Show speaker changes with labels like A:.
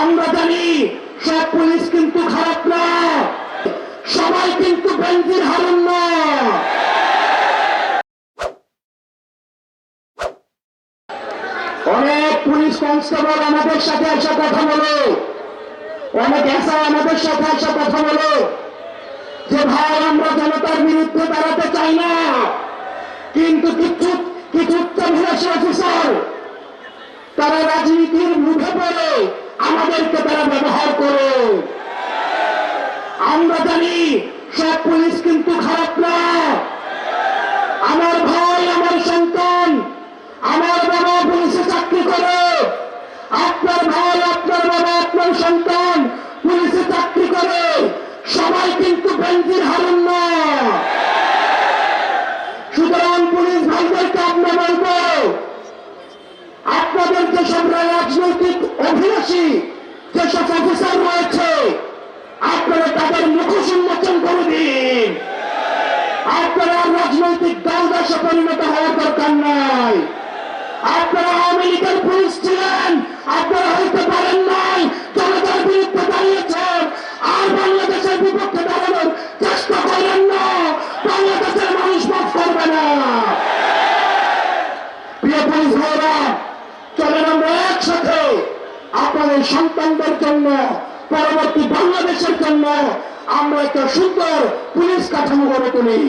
A: আমরা জানি সব পুলিশ কিন্তু খারাপ না। সবাই কিন্তু বেঞ্জির হারুন না। অনেক পুলিশ কনস্টেবল আমাদের সাথে এসে কথা বলো। অনেক এসা আমাদের সাথে এসে কথা বলো। যে ভাই, আমরা জনতার বিরুদ্ধে দাঁড়াতে চাই না। কিন্তু কিছু কিছু অফিসার, তারা রাজনীতির মুখে পড়ে আমাদেরকে তারা ব্যবহার করে আমরা জানি সব পুলিশ কিন্তু খারাপ না। আমার ভাই, আমার সন্তান, আমার বাবা পুলিশে চাকরি করে। আপনার ভাই, আপনার বাবা, আপনার সন্তান পুলিশে চাকরি করে। সবাই কিন্তু বেঞ্জির না। সুতরাং পুলিশ ভাইদেরকে আমরা বলব, আপনাদের যেসব রাজনৈতিক অভিলাষী, যেসব অফিসার রয়েছে আপনারা রাজনৈতিক দলদাসে পরিণত হওয়ার দরকার নাই। আপনারা আওয়ামী লীগের পুলিশ ছিলেন, আপনারা হইতে পারেন নাই, জনতার বিরুদ্ধে দাঁড়িয়েছেন। আর বাংলাদেশের বিপক্ষে দাঁড়ানোর চেষ্টা করেন না, বাংলাদেশের মানুষ মাফ করবে না। প্রিয় পুলিশ ভাইরা, চলেন আমরা একসাথে আপনাদের সন্তানদের জন্য, পরবর্তী বাংলাদেশের জন্য আমরা একটা সুন্দর পুলিশ কাঠামো গড়ে তুলি।